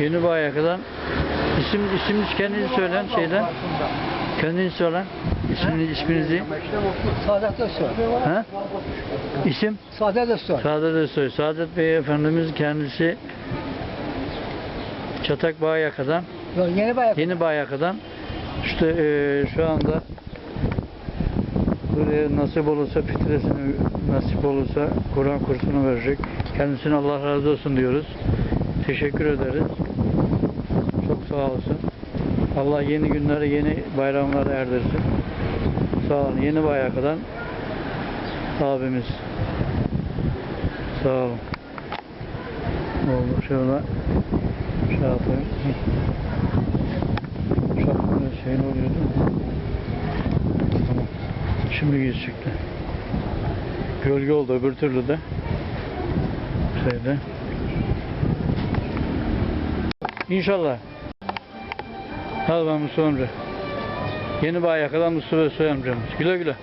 Yeni Bayaka'dan isim isim kendinizi söylen şeyden. Kendinizi söylen. İsmini, isminizi. Saadet Özsoy. Ha? İsim? Saadet Özsoy. Saadet Özsoy. Saadet Bey Efendimiz kendisi Çatak Bayaka'dan, Yok, Yeni Bayak. Yeni Bayaka'dan işte eee, şu anda buraya nasip olursa fitresini nasip olursa Kur'an kursunu verecek. Kendisine Allah razı olsun diyoruz. Teşekkür ederiz. Sağ olsun. Allah yeni günleri, yeni bayramları erdirsin. Sağ olun. Yeni Bayaka'dan abimiz. Sağ olun. Oldu. Şöyle şey yapayım. Şapkanın şeyin oluyor değil mi? Tamam. Şimdi yüz çıktı. Gölge oldu öbür türlü de. Şeyde. İnşallah. Hadi ben Mustafa amca. Yeni Bayaka'dan Mustafa Soy amcamız. Güle güle.